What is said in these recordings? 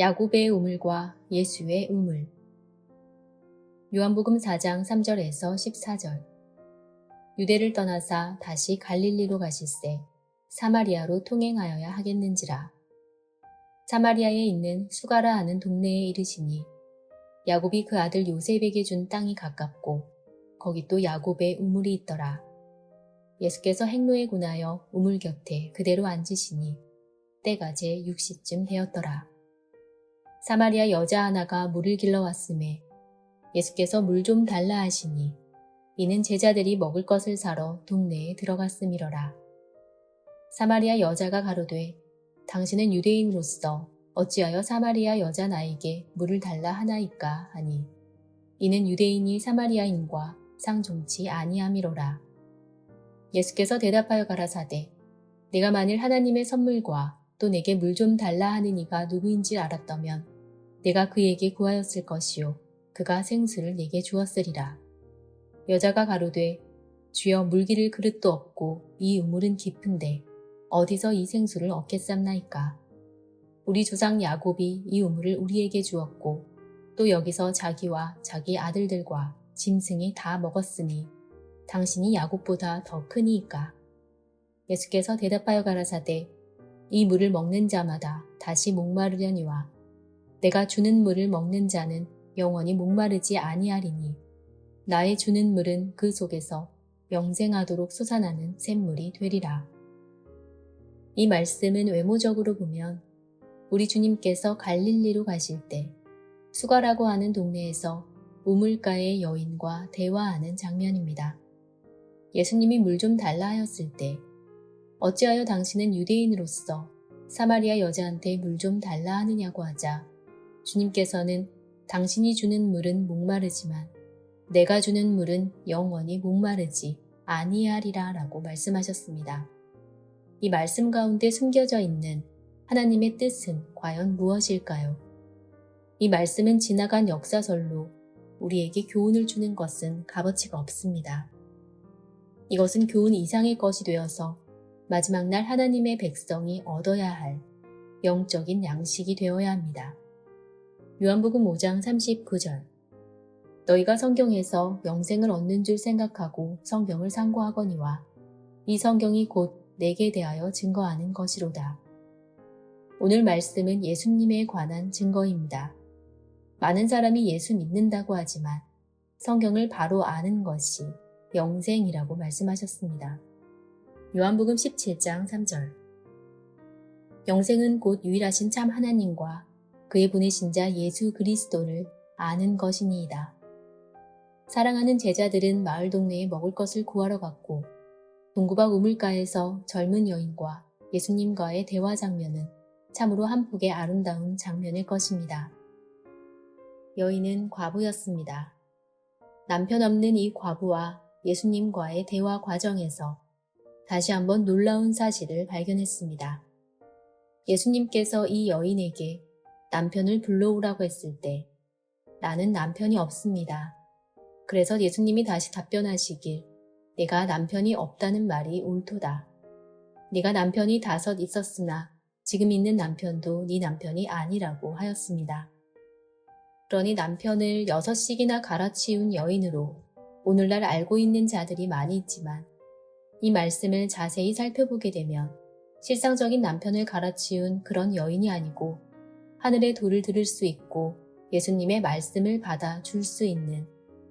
야곱의 우물과 예수의 우물. 요한복음 4장 3절에서 14절. 유대를 떠나사 다시 갈릴리로 가실새 사마리아로 통행하여야 하겠는지라. 사마리아에 있는 수가라 하는 동네에 이르시니 야곱이 그 아들 요셉에게 준 땅이 가깝고 거기 또 야곱의 우물이 있더라. 예수께서 행로에 군하여 우물 곁에 그대로 앉으시니 때가 제 6시쯤 되었더라. 사마리아 여자 하나가 물을 길러 왔음에 예수께서 물 좀 달라 하시니 이는 제자들이 먹을 것을 사러 동네에 들어갔음이러라. 사마리아 여자가 가로되 당신은 유대인으로서 어찌하여 사마리아 여자 나에게 물을 달라 하나이까 하니 이는 유대인이 사마리아인과 상종치 아니함이로라. 예수께서 대답하여 가라사대 내가 만일 하나님의 선물과 또 내게 물 좀 달라 하는 이가 누구인지 알았다면 내가 그에게 구하였을 것이요 그가 생수를 내게 주었으리라. 여자가 가로되 주여 물기를 그릇도 없고 이 우물은 깊은데 어디서 이 생수를 얻겠삼나이까. 우리 조상 야곱이 이 우물을 우리에게 주었고 또 여기서 자기와 자기 아들들과 짐승이 다 먹었으니 당신이 야곱보다 더 크니이까. 예수께서 대답하여 가라사대 이 물을 먹는 자마다 다시 목마르려니와 내가 주는 물을 먹는 자는 영원히 목마르지 아니하리니 나의 주는 물은 그 속에서 영생하도록 솟아나는 샘물이 되리라. 이 말씀은 외모적으로 보면 우리 주님께서 갈릴리로 가실 때 수가라고 하는 동네에서 우물가의 여인과 대화하는 장면입니다. 예수님이 물 좀 달라 하였을 때 어찌하여 당신은 유대인으로서 사마리아 여자한테 물 좀 달라 하느냐고 하자 주님께서는 당신이 주는 물은 목마르지만 내가 주는 물은 영원히 목마르지 아니하리라 라고 말씀하셨습니다. 이 말씀 가운데 숨겨져 있는 하나님의 뜻은 과연 무엇일까요? 이 말씀은 지나간 역사설로 우리에게 교훈을 주는 것은 값어치가 없습니다. 이것은 교훈 이상의 것이 되어서 마지막 날 하나님의 백성이 얻어야 할 영적인 양식이 되어야 합니다. 요한복음 5장 39절 너희가 성경에서 영생을 얻는 줄 생각하고 성경을 상고하거니와 이 성경이 곧 내게 대하여 증거하는 것이로다. 오늘 말씀은 예수님에 관한 증거입니다. 많은 사람이 예수 믿는다고 하지만 성경을 바로 아는 것이 영생이라고 말씀하셨습니다. 요한복음 17장 3절 영생은 곧 유일하신 참 하나님과 그의 보내신 자 예수 그리스도를 아는 것이니이다. 사랑하는 제자들은 마을 동네에 먹을 것을 구하러 갔고 동구박 우물가에서 젊은 여인과 예수님과의 대화 장면은 참으로 한 폭의 아름다운 장면일 것입니다. 여인은 과부였습니다. 남편 없는 이 과부와 예수님과의 대화 과정에서 다시 한번 놀라운 사실을 발견했습니다. 예수님께서 이 여인에게 남편을 불러오라고 했을 때 나는 남편이 없습니다. 그래서 예수님이 다시 답변하시길 내가 남편이 없다는 말이 옳도다. 네가 남편이 다섯 있었으나 지금 있는 남편도 네 남편이 아니라고 하였습니다. 그러니 남편을 여섯씩이나 갈아치운 여인으로 오늘날 알고 있는 자들이 많이 있지만 이 말씀을 자세히 살펴보게 되면 실상적인 남편을 갈아치운 그런 여인이 아니고 하늘의 돌을 들을 수 있고 예수님의 말씀을 받아 줄 수 있는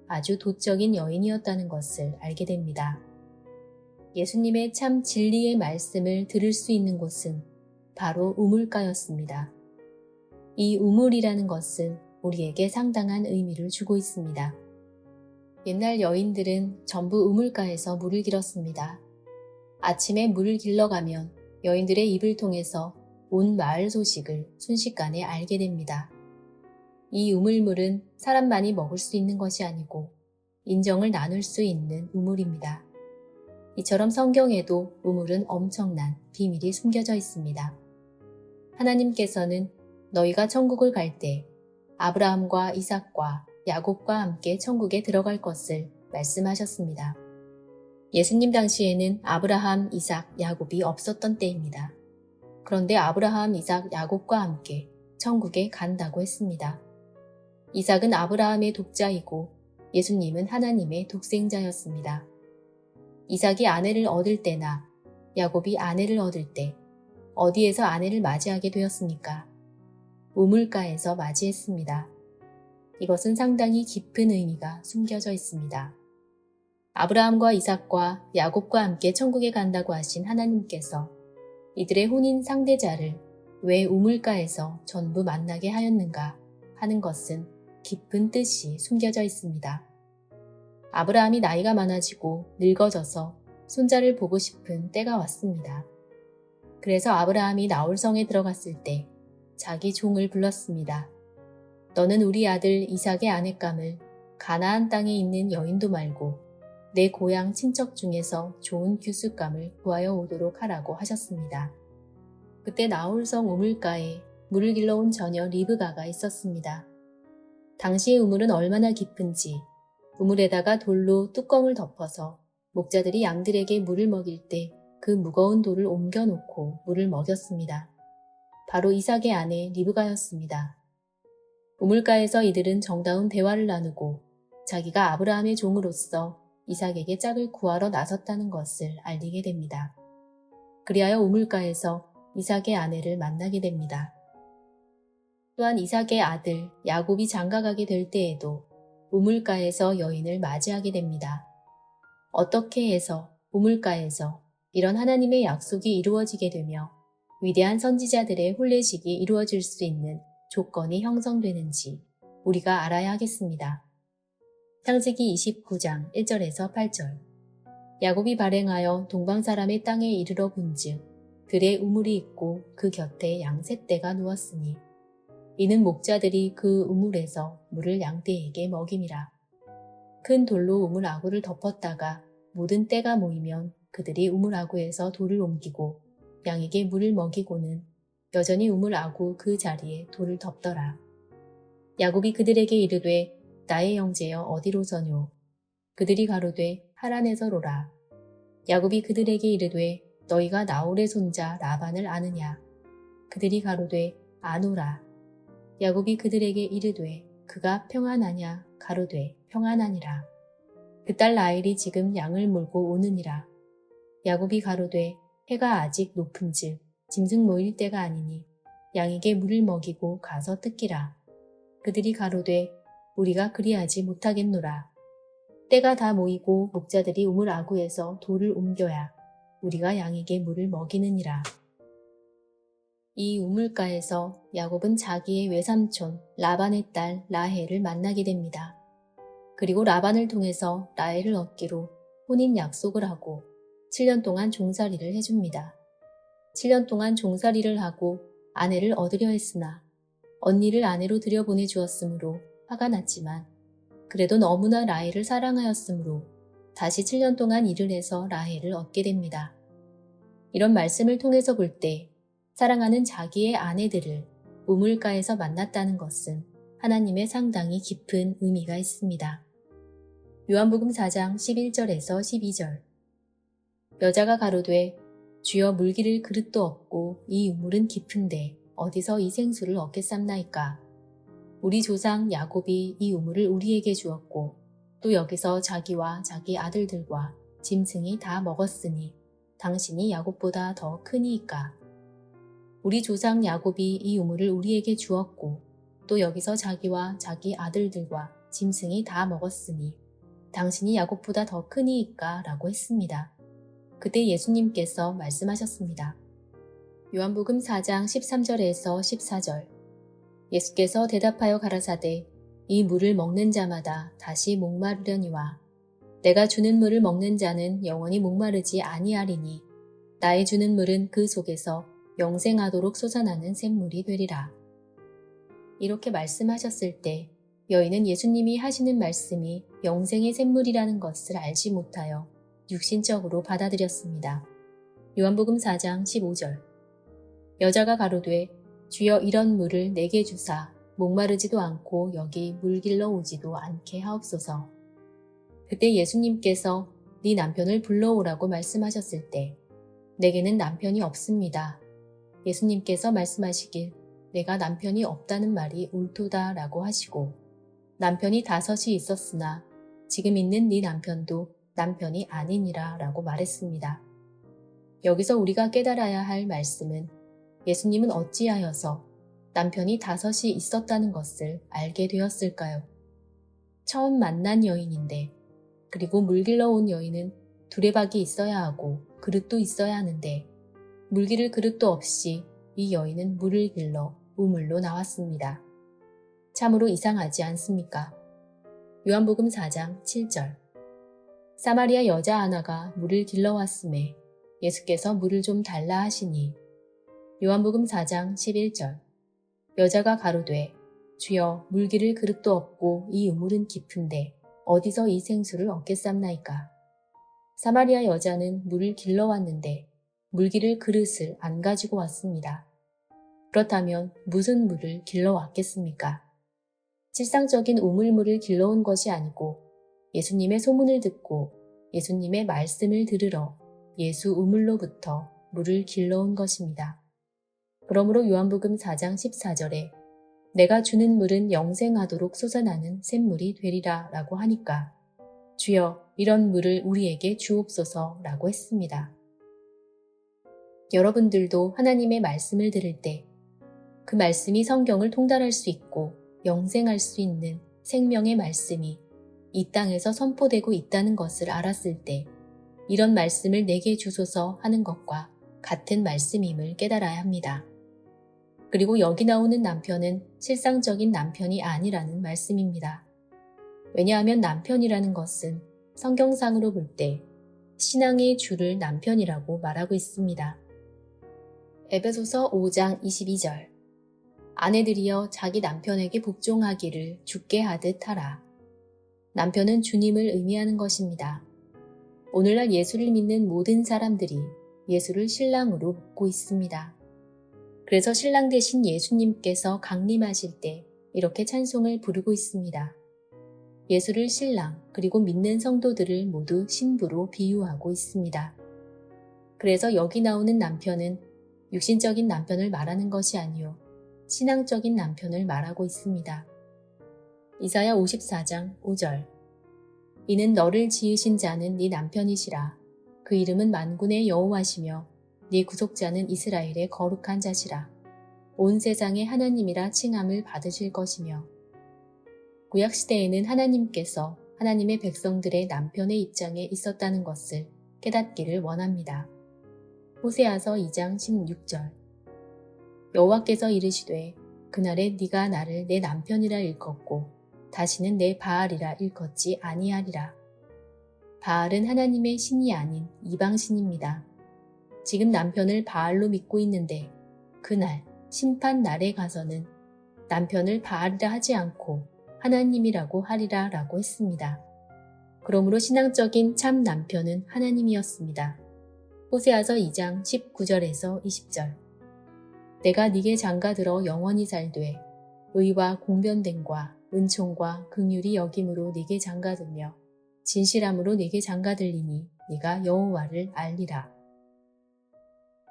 아주 도적인 여인이었다는 것을 알게 됩니다. 예수님의 참 진리의 말씀을 들을 수 있는 곳은 바로 우물가였습니다. 이 우물이라는 것은 우리에게 상당한 의미를 주고 있습니다. 옛날 여인들은 전부 우물가에서 물을 길었습니다. 아침에 물을 길러 가면 여인들의 입을 통해서 온 마을 소식을 순식간에 알게 됩니다. 이 우물물은 사람만이 먹을 수 있는 것이 아니고 인정을 나눌 수 있는 우물입니다. 이처럼 성경에도 우물은 엄청난 비밀이 숨겨져 있습니다. 하나님께서는 너희가 천국을 갈 때 아브라함과 이삭과 야곱과 함께 천국에 들어갈 것을 말씀하셨습니다. 예수님 당시에는 아브라함, 이삭, 야곱이 없었던 때입니다. 그런데 아브라함, 이삭, 야곱과 함께 천국에 간다고 했습니다. 이삭은 아브라함의 독자이고 예수님은 하나님의 독생자였습니다. 이삭이 아내를 얻을 때나 야곱이 아내를 얻을 때 어디에서 아내를 맞이하게 되었습니까? 우물가에서 맞이했습니다. 이것은 상당히 깊은 의미가 숨겨져 있습니다. 아브라함과 이삭과 야곱과 함께 천국에 간다고 하신 하나님께서 이들의 혼인 상대자를 왜 우물가에서 전부 만나게 하였는가 하는 것은 깊은 뜻이 숨겨져 있습니다. 아브라함이 나이가 많아지고 늙어져서 손자를 보고 싶은 때가 왔습니다. 그래서 아브라함이 나홀성에 들어갔을 때 자기 종을 불렀습니다. 너는 우리 아들 이삭의 아내감을 가나안 땅에 있는 여인도 말고 내 고향 친척 중에서 좋은 규수감을 구하여 오도록 하라고 하셨습니다. 그때 나홀성 우물가에 물을 길러온 처녀 리브가가 있었습니다. 당시의 우물은 얼마나 깊은지 우물에다가 돌로 뚜껑을 덮어서 목자들이 양들에게 물을 먹일 때 그 무거운 돌을 옮겨놓고 물을 먹였습니다. 바로 이삭의 아내 리브가였습니다. 우물가에서 이들은 정다운 대화를 나누고 자기가 아브라함의 종으로서 이삭에게 짝을 구하러 나섰다는 것을 알리게 됩니다. 그리하여 우물가에서 이삭의 아내를 만나게 됩니다. 또한 이삭의 아들 야곱이 장가가게 될 때에도 우물가에서 여인을 맞이하게 됩니다. 어떻게 해서 우물가에서 이런 하나님의 약속이 이루어지게 되며 위대한 선지자들의 혼례식이 이루어질 수 있는 조건이 형성되는지 우리가 알아야 하겠습니다. 창세기 29장 1절에서 8절 야곱이 발행하여 동방 사람의 땅에 이르러 본즉 들에 우물이 있고 그 곁에 양세 떼가 누웠으니 이는 목자들이 그 우물에서 물을 양떼에게 먹임이라. 큰 돌로 우물 아구를 덮었다가 모든 때가 모이면 그들이 우물 아구에서 돌을 옮기고 양에게 물을 먹이고는 여전히 우물 아구 그 자리에 돌을 덮더라. 야곱이 그들에게 이르되 나의 형제여 어디로서뇨? 그들이 가로되 하란에서로라. 야곱이 그들에게 이르되 너희가 나홀의 손자 라반을 아느냐? 그들이 가로되 아노라. 야곱이 그들에게 이르되 그가 평안하냐? 가로되 평안하니라. 그 딸 라헬이 지금 양을 몰고 오느니라. 야곱이 가로되 해가 아직 높은즉 짐승 모일 때가 아니니 양에게 물을 먹이고 가서 뜯기라. 그들이 가로되 우리가 그리하지 못하겠노라. 때가 다 모이고 목자들이 우물 아구에서 돌을 옮겨야 우리가 양에게 물을 먹이느니라. 이 우물가에서 야곱은 자기의 외삼촌 라반의 딸 라헬을 만나게 됩니다. 그리고 라반을 통해서 라헬을 얻기로 혼인 약속을 하고 7년 동안 종살이를 해줍니다. 7년 동안 종살이를 하고 아내를 얻으려 했으나 언니를 아내로 들여보내 주었으므로 화가 났지만 그래도 너무나 라헬을 사랑하였으므로 다시 7년 동안 일을 해서 라헬을 얻게 됩니다. 이런 말씀을 통해서 볼 때 사랑하는 자기의 아내들을 우물가에서 만났다는 것은 하나님의 상당히 깊은 의미가 있습니다. 요한복음 4장 11절에서 12절 여자가 가로되 주여 물기를 그릇도 없고 이 우물은 깊은데 어디서 이 생수를 얻겠삼나이까 우리 조상 야곱이 이 우물을 우리에게 주었고 또 여기서 자기와 자기 아들들과 짐승이 다 먹었으니 당신이 야곱보다 더 크니이까 우리 조상 야곱이 이 우물을 우리에게 주었고 또 여기서 자기와 자기 아들들과 짐승이 다 먹었으니 당신이 야곱보다 더 크니이까 라고 했습니다. 그때 예수님께서 말씀하셨습니다. 요한복음 4장 13절에서 14절 예수께서 대답하여 가라사대 이 물을 먹는 자마다 다시 목마르려니와 내가 주는 물을 먹는 자는 영원히 목마르지 아니하리니 나의 주는 물은 그 속에서 영생하도록 솟아나는 샘물이 되리라. 이렇게 말씀하셨을 때 여인은 예수님이 하시는 말씀이 영생의 샘물이라는 것을 알지 못하여 육신적으로 받아들였습니다. 요한복음 4장 15절 여자가 가로되 주여 이런 물을 내게 주사 목마르지도 않고 여기 물 길러 오지도 않게 하옵소서. 그때 예수님께서 네 남편을 불러오라고 말씀하셨을 때 내게는 남편이 없습니다. 예수님께서 말씀하시길 내가 남편이 없다는 말이 옳도다 라고 하시고 남편이 다섯이 있었으나 지금 있는 네 남편도 남편이 아니니라 라고 말했습니다. 여기서 우리가 깨달아야 할 말씀은 예수님은 어찌하여서 남편이 다섯이 있었다는 것을 알게 되었을까요? 처음 만난 여인인데 그리고 물 길러 온 여인은 두레박이 있어야 하고 그릇도 있어야 하는데 물 기를 그릇도 없이 이 여인은 물을 길러 우물로 나왔습니다. 참으로 이상하지 않습니까? 요한복음 4장 7절 사마리아 여자 하나가 물을 길러왔음에 예수께서 물을 좀 달라 하시니 요한복음 4장 11절 여자가 가로되 주여 물기를 그릇도 없고 이 우물은 깊은데 어디서 이 생수를 얻겠삼나이까 사마리아 여자는 물을 길러 왔는데 물기를 그릇을 안 가지고 왔습니다. 그렇다면 무슨 물을 길러 왔겠습니까? 실상적인 우물물을 길러온 것이 아니고 예수님의 소문을 듣고 예수님의 말씀을 들으러 예수 우물로부터 물을 길러온 것입니다. 그러므로 요한복음 4장 14절에 내가 주는 물은 영생하도록 솟아나는 샘물이 되리라 라고 하니까 주여 이런 물을 우리에게 주옵소서 라고 했습니다. 여러분들도 하나님의 말씀을 들을 때 그 말씀이 성경을 통달할 수 있고 영생할 수 있는 생명의 말씀이 이 땅에서 선포되고 있다는 것을 알았을 때 이런 말씀을 내게 주소서 하는 것과 같은 말씀임을 깨달아야 합니다. 그리고 여기 나오는 남편은 실상적인 남편이 아니라는 말씀입니다. 왜냐하면 남편이라는 것은 성경상으로 볼 때 신앙의 주를 남편이라고 말하고 있습니다. 에베소서 5장 22절 아내들이여 자기 남편에게 복종하기를 죽게 하듯 하라. 남편은 주님을 의미하는 것입니다. 오늘날 예수를 믿는 모든 사람들이 예수를 신랑으로 믿고 있습니다. 그래서 신랑 대신 예수님께서 강림하실 때 이렇게 찬송을 부르고 있습니다. 예수를 신랑 그리고 믿는 성도들을 모두 신부로 비유하고 있습니다. 그래서 여기 나오는 남편은 육신적인 남편을 말하는 것이 아니요 신앙적인 남편을 말하고 있습니다. 이사야 54장 5절 이는 너를 지으신 자는 네 남편이시라 그 이름은 만군의 여호와시며 네 구속자는 이스라엘의 거룩한 자시라 온 세상의 하나님이라 칭함을 받으실 것이며 구약 시대에는 하나님께서 하나님의 백성들의 남편의 입장에 있었다는 것을 깨닫기를 원합니다. 호세아서 2장 16절 여호와께서 이르시되 그날에 네가 나를 내 남편이라 일컫고 다시는 내 바알이라 일컫지 아니하리라. 바알은 하나님의 신이 아닌 이방신입니다. 지금 남편을 바알로 믿고 있는데 그날 심판 날에 가서는 남편을 바알이라 하지 않고 하나님이라고 하리라 라고 했습니다. 그러므로 신앙적인 참 남편은 하나님이었습니다. 호세아서 2장 19절에서 20절 내가 네게 장가들어 영원히 살되 의와 공변됨과 은총과 긍휼이 여김으로 네게 장가들며 진실함으로 네게 장가들리니 네가 여호와를 알리라.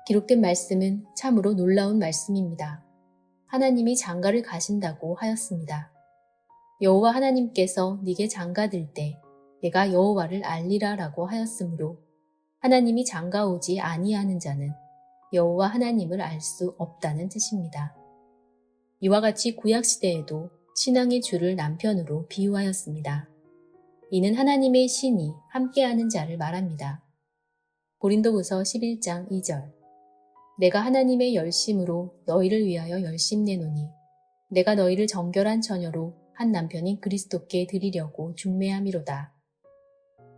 기록된 말씀은 참으로 놀라운 말씀입니다. 하나님이 장가를 가신다고 하였습니다. 여호와 하나님께서 네게 장가 들 때 내가 여호와를 알리라라고 하였으므로 하나님이 장가 오지 아니하는 자는 여호와 하나님을 알 수 없다는 뜻입니다. 이와 같이 구약 시대에도 신앙의 주를 남편으로 비유하였습니다. 이는 하나님의 신이 함께하는 자를 말합니다. 고린도후서 11장 2절 내가 하나님의 열심으로 너희를 위하여 열심 내노니 내가 너희를 정결한 처녀로 한 남편인 그리스도께 드리려고 중매함이로다.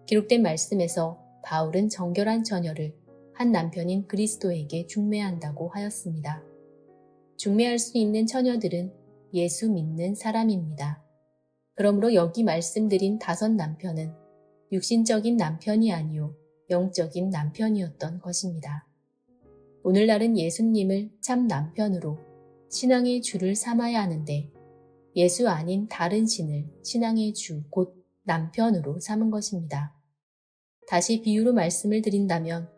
기록된 말씀에서 바울은 정결한 처녀를 한 남편인 그리스도에게 중매한다고 하였습니다. 중매할 수 있는 처녀들은 예수 믿는 사람입니다. 그러므로 여기 말씀드린 다섯 남편은 육신적인 남편이 아니요 영적인 남편이었던 것입니다. 오늘날은 예수님을 참 남편으로 신앙의 주를 삼아야 하는데 예수 아닌 다른 신을 신앙의 주, 곧 남편으로 삼은 것입니다. 다시 비유로 말씀을 드린다면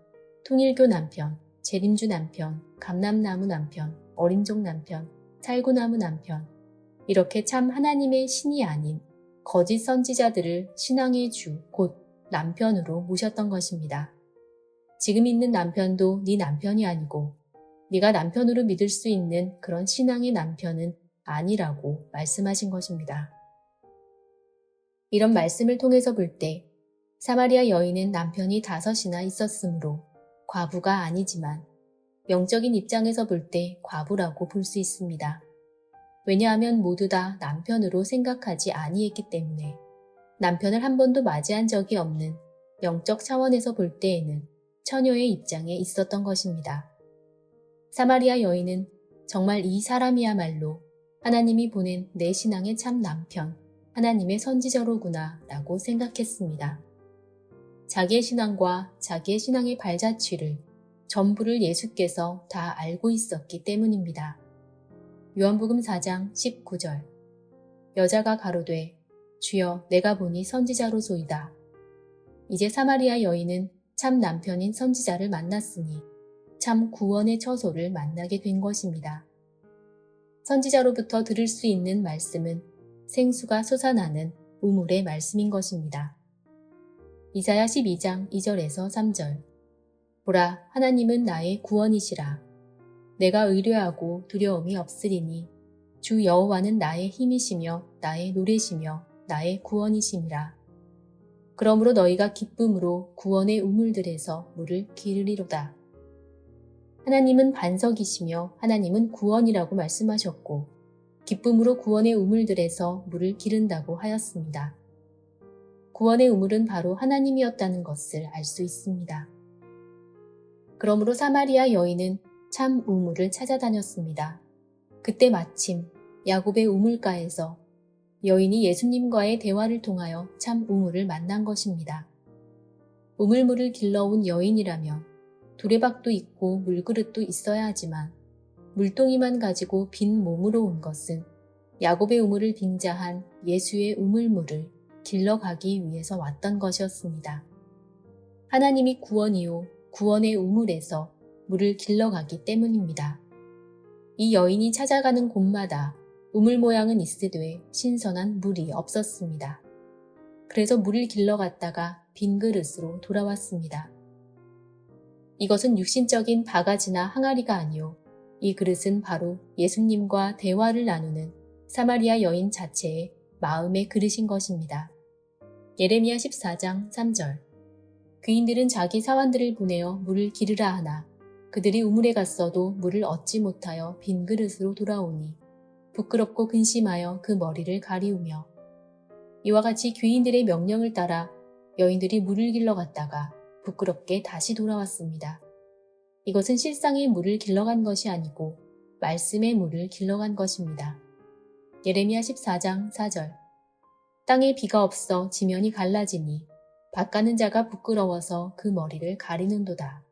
통일교 남편, 재림주 남편, 감남나무 남편, 어린족 남편, 살구나무 남편, 이렇게 참 하나님의 신이 아닌 거짓 선지자들을 신앙의 주, 곧 남편으로 모셨던 것입니다. 지금 있는 남편도 네 남편이 아니고 네가 남편으로 믿을 수 있는 그런 신앙의 남편은 아니라고 말씀하신 것입니다. 이런 말씀을 통해서 볼 때 사마리아 여인은 남편이 다섯이나 있었으므로 과부가 아니지만 영적인 입장에서 볼 때 과부라고 볼 수 있습니다. 왜냐하면 모두 다 남편으로 생각하지 아니했기 때문에 남편을 한 번도 맞이한 적이 없는 영적 차원에서 볼 때에는 처녀의 입장에 있었던 것입니다. 사마리아 여인은 정말 이 사람이야말로 하나님이 보낸 내 신앙의 참 남편, 하나님의 선지자로구나 라고 생각했습니다. 자기의 신앙과 자기의 신앙의 발자취를 전부를 예수께서 다 알고 있었기 때문입니다. 요한복음 4장 19절 여자가 가로되 주여 내가 보니 선지자로소이다. 이제 사마리아 여인은 참 남편인 선지자를 만났으니 참 구원의 처소를 만나게 된 것입니다. 선지자로부터 들을 수 있는 말씀은 생수가 솟아나는 우물의 말씀인 것입니다. 이사야 12장 2절에서 3절 보라 하나님은 나의 구원이시라 내가 의뢰하고 두려움이 없으리니 주 여호와는 나의 힘이시며 나의 노래시며 나의 구원이심이라 그러므로 너희가 기쁨으로 구원의 우물들에서 물을 기르리로다. 하나님은 반석이시며 하나님은 구원이라고 말씀하셨고 기쁨으로 구원의 우물들에서 물을 기른다고 하였습니다. 구원의 우물은 바로 하나님이었다는 것을 알 수 있습니다. 그러므로 사마리아 여인은 참 우물을 찾아다녔습니다. 그때 마침 야곱의 우물가에서 여인이 예수님과의 대화를 통하여 참 우물을 만난 것입니다. 우물물을 길러온 여인이라면 두레박도 있고 물그릇도 있어야 하지만 물동이만 가지고 빈 몸으로 온 것은 야곱의 우물을 빙자한 예수의 우물물을 길러가기 위해서 왔던 것이었습니다. 하나님이 구원이요 구원의 우물에서 물을 길러가기 때문입니다. 이 여인이 찾아가는 곳마다 우물 모양은 있으되 신선한 물이 없었습니다. 그래서 물을 길러 갔다가 빈 그릇으로 돌아왔습니다. 이것은 육신적인 바가지나 항아리가 아니요. 이 그릇은 바로 예수님과 대화를 나누는 사마리아 여인 자체의 마음의 그릇인 것입니다. 예레미야 14장 3절 귀인들은 자기 사환들을 보내어 물을 기르라 하나 그들이 우물에 갔어도 물을 얻지 못하여 빈 그릇으로 돌아오니 부끄럽고 근심하여 그 머리를 가리우며 이와 같이 귀인들의 명령을 따라 여인들이 물을 길러 갔다가 부끄럽게 다시 돌아왔습니다. 이것은 실상의 물을 길러간 것이 아니고 말씀의 물을 길러간 것입니다. 예레미야 14장 4절 땅에 비가 없어 지면이 갈라지니 밭 가는 자가 부끄러워서 그 머리를 가리는도다.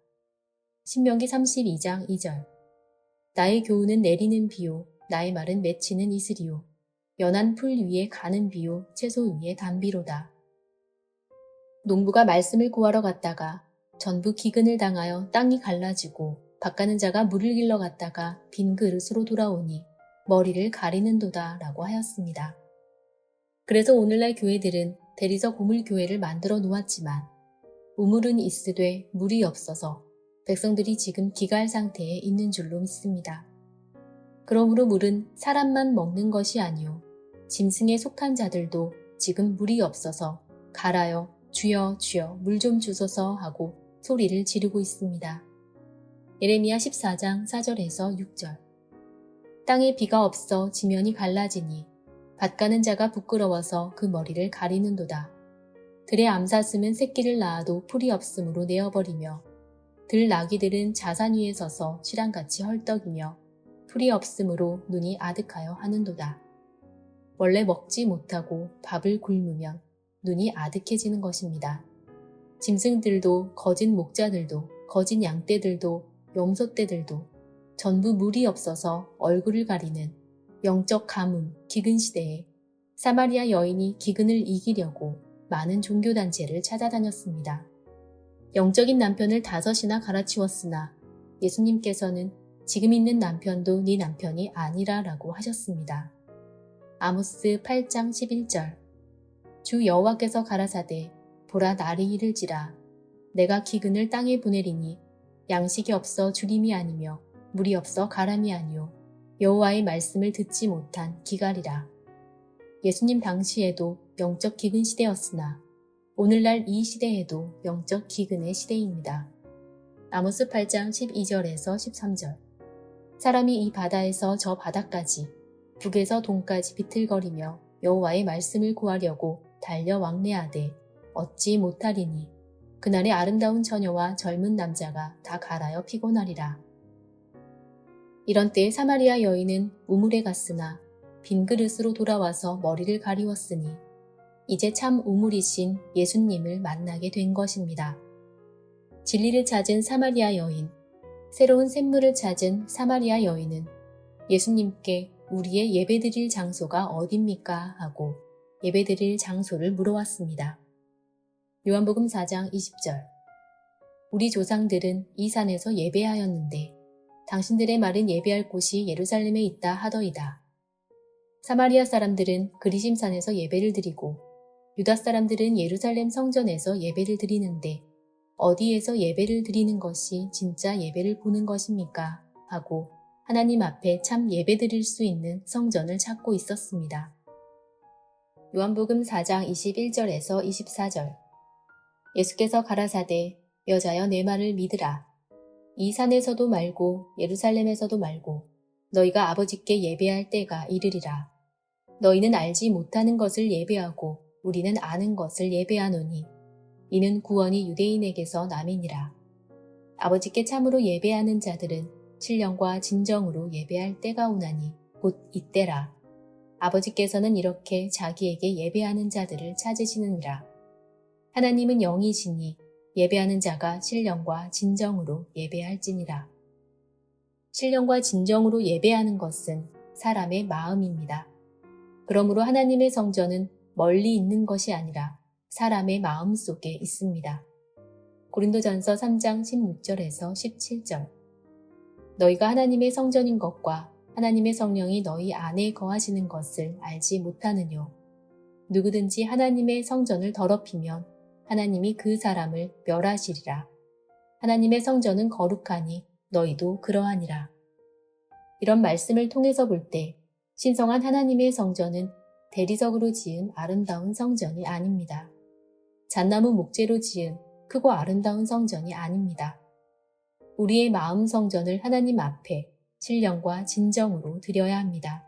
신명기 32장 2절 나의 교훈은 내리는 비요 나의 말은 맺히는 이슬이요 연한 풀 위에 가는 비요 채소 위에 담비로다. 농부가 말씀을 구하러 갔다가 전부 기근을 당하여 땅이 갈라지고 밭가는 자가 물을 길러 갔다가 빈 그릇으로 돌아오니 머리를 가리는도다 라고 하였습니다. 그래서 오늘날 교회들은 대리석 우물 교회를 만들어 놓았지만 우물은 있으되 물이 없어서 백성들이 지금 기갈 상태에 있는 줄로 믿습니다. 그러므로 물은 사람만 먹는 것이 아니요 짐승에 속한 자들도 지금 물이 없어서 갈아요 주여 주여 물 좀 주소서 하고 소리를 지르고 있습니다. 예레미야 14장 4절에서 6절 땅에 비가 없어 지면이 갈라지니 밭 가는 자가 부끄러워서 그 머리를 가리는도다. 들의 암사슴은 새끼를 낳아도 풀이 없으므로 내어버리며 들 나귀들은 자산 위에 서서 실랑같이 헐떡이며 풀이 없으므로 눈이 아득하여 하는도다. 원래 먹지 못하고 밥을 굶으면 눈이 아득해지는 것입니다. 짐승들도 거짓 목자들도 거짓 양떼들도 염소떼들도 전부 물이 없어서 얼굴을 가리는 영적 가뭄, 기근 시대에 사마리아 여인이 기근을 이기려고 많은 종교단체를 찾아다녔습니다. 영적인 남편을 다섯이나 갈아치웠으나 예수님께서는 지금 있는 남편도 네 남편이 아니라 라고 하셨습니다. 아모스 8장 11절 주 여호와께서 가라사대 보라 날이 이를지라 내가 기근을 땅에 보내리니 양식이 없어 주림이 아니며 물이 없어 가람이 아니요 여호와의 말씀을 듣지 못한 기갈이라. 예수님 당시에도 영적 기근 시대였으나 오늘날 이 시대에도 영적 기근의 시대입니다. 아모스 8장 12절에서 13절 사람이 이 바다에서 저 바다까지 북에서 동까지 비틀거리며 여호와의 말씀을 구하려고 달려 왕래하되 얻지 못하리니 그날의 아름다운 처녀와 젊은 남자가 다 갈아여 피곤하리라. 이런 때에 사마리아 여인은 우물에 갔으나 빈 그릇으로 돌아와서 머리를 가리웠으니 이제 참 우물이신 예수님을 만나게 된 것입니다. 진리를 찾은 사마리아 여인, 새로운 샘물을 찾은 사마리아 여인은 예수님께 우리의 예배드릴 장소가 어딥니까? 하고 예배드릴 장소를 물어왔습니다. 요한복음 4장 20절 우리 조상들은 이 산에서 예배하였는데 당신들의 말은 예배할 곳이 예루살렘에 있다 하더이다. 사마리아 사람들은 그리심산에서 예배를 드리고 유다 사람들은 예루살렘 성전에서 예배를 드리는데 어디에서 예배를 드리는 것이 진짜 예배를 보는 것입니까? 하고 하나님 앞에 참 예배 드릴 수 있는 성전을 찾고 있었습니다. 요한복음 4장 21절에서 24절 예수께서 가라사대 여자여 내 말을 믿으라. 이 산에서도 말고 예루살렘에서도 말고 너희가 아버지께 예배할 때가 이르리라. 너희는 알지 못하는 것을 예배하고 우리는 아는 것을 예배하노니 이는 구원이 유대인에게서 남이니라. 아버지께 참으로 예배하는 자들은 신령과 진정으로 예배할 때가 오나니 곧 이때라. 아버지께서는 이렇게 자기에게 예배하는 자들을 찾으시느니라. 하나님은 영이시니 예배하는 자가 신령과 진정으로 예배할지니라. 신령과 진정으로 예배하는 것은 사람의 마음입니다. 그러므로 하나님의 성전은 멀리 있는 것이 아니라 사람의 마음 속에 있습니다. 고린도전서 3장 16절에서 17절 너희가 하나님의 성전인 것과 하나님의 성령이 너희 안에 거하시는 것을 알지 못하느뇨. 누구든지 하나님의 성전을 더럽히면 하나님이 그 사람을 멸하시리라. 하나님의 성전은 거룩하니 너희도 그러하니라. 이런 말씀을 통해서 볼 때 신성한 하나님의 성전은 대리석으로 지은 아름다운 성전이 아닙니다. 잣나무 목재로 지은 크고 아름다운 성전이 아닙니다. 우리의 마음 성전을 하나님 앞에 신령과 진정으로 드려야 합니다.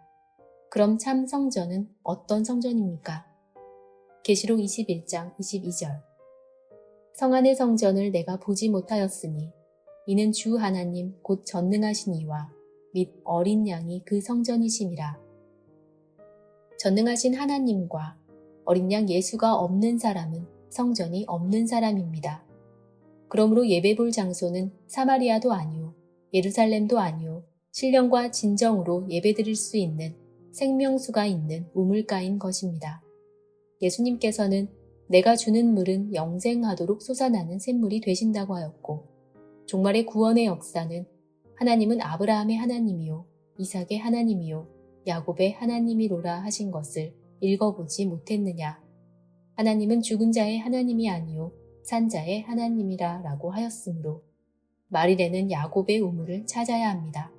그럼 참 성전은 어떤 성전입니까? 계시록 21장 22절 성 안의 성전을 내가 보지 못하였으니 이는 주 하나님 곧 전능하신 이와 및 어린 양이 그 성전이심이라. 전능하신 하나님과 어린 양 예수가 없는 사람은 성전이 없는 사람입니다. 그러므로 예배 볼 장소는 사마리아도 아니요, 예루살렘도 아니요, 신령과 진정으로 예배 드릴 수 있는 생명수가 있는 우물가인 것입니다. 예수님께서는 내가 주는 물은 영생하도록 솟아나는 샘물이 되신다고 하였고, 종말의 구원의 역사는 하나님은 아브라함의 하나님이요, 이삭의 하나님이요, 야곱의 하나님이로라 하신 것을 읽어보지 못했느냐. 하나님은 죽은 자의 하나님이 아니요 산자의 하나님이라 라고 하였으므로 말일에는 야곱의 우물을 찾아야 합니다.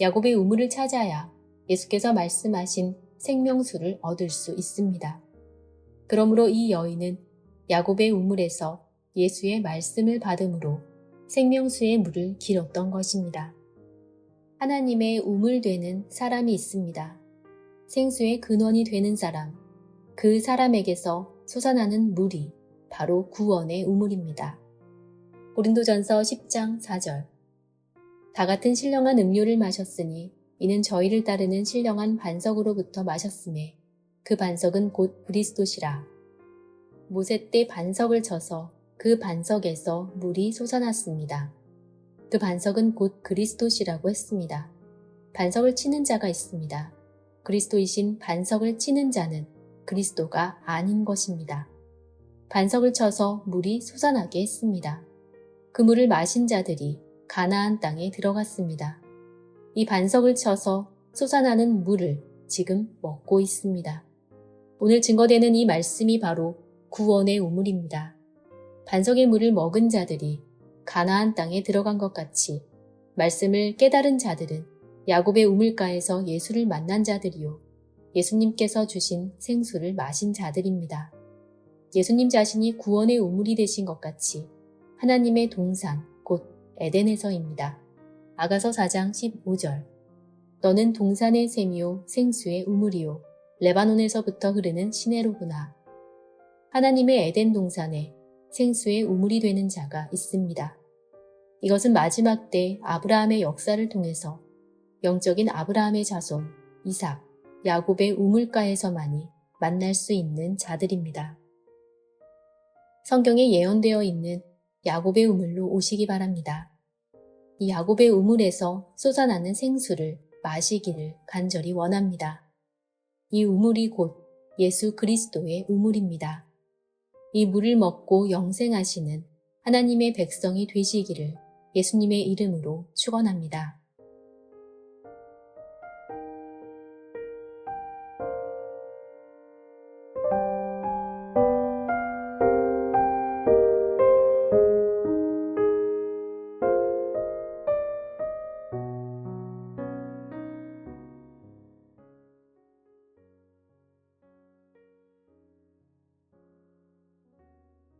야곱의 우물을 찾아야 예수께서 말씀하신 생명수를 얻을 수 있습니다. 그러므로 이 여인은 야곱의 우물에서 예수의 말씀을 받음으로 생명수의 물을 길었던 것입니다. 하나님의 우물 되는 사람이 있습니다. 생수의 근원이 되는 사람, 그 사람에게서 솟아나는 물이 바로 구원의 우물입니다. 고린도전서 10장 4절 다 같은 신령한 음료를 마셨으니 이는 저희를 따르는 신령한 반석으로부터 마셨음에 그 반석은 곧 그리스도시라. 모세 때 반석을 쳐서 그 반석에서 물이 솟아났습니다. 그 반석은 곧 그리스도시라고 했습니다. 반석을 치는 자가 있습니다. 그리스도이신 반석을 치는 자는 그리스도가 아닌 것입니다. 반석을 쳐서 물이 솟아나게 했습니다. 그 물을 마신 자들이 가나안 땅에 들어갔습니다. 이 반석을 쳐서 솟아나는 물을 지금 먹고 있습니다. 오늘 증거되는 이 말씀이 바로 구원의 우물입니다. 반석의 물을 먹은 자들이 가나안 땅에 들어간 것 같이 말씀을 깨달은 자들은 야곱의 우물가에서 예수를 만난 자들이요. 예수님께서 주신 생수를 마신 자들입니다. 예수님 자신이 구원의 우물이 되신 것 같이 하나님의 동산, 곧 에덴에서입니다. 아가서 4장 15절. 너는 동산의 샘이요, 생수의 우물이요, 레바논에서부터 흐르는 시내로구나. 하나님의 에덴 동산에 생수의 우물이 되는 자가 있습니다. 이것은 마지막 때 아브라함의 역사를 통해서 영적인 아브라함의 자손, 이삭, 야곱의 우물가에서만이 만날 수 있는 자들입니다. 성경에 예언되어 있는 야곱의 우물로 오시기 바랍니다. 이 야곱의 우물에서 쏟아나는 생수를 마시기를 간절히 원합니다. 이 우물이 곧 예수 그리스도의 우물입니다. 이 물을 먹고 영생하시는 하나님의 백성이 되시기를 예수님의 이름으로 축원합니다.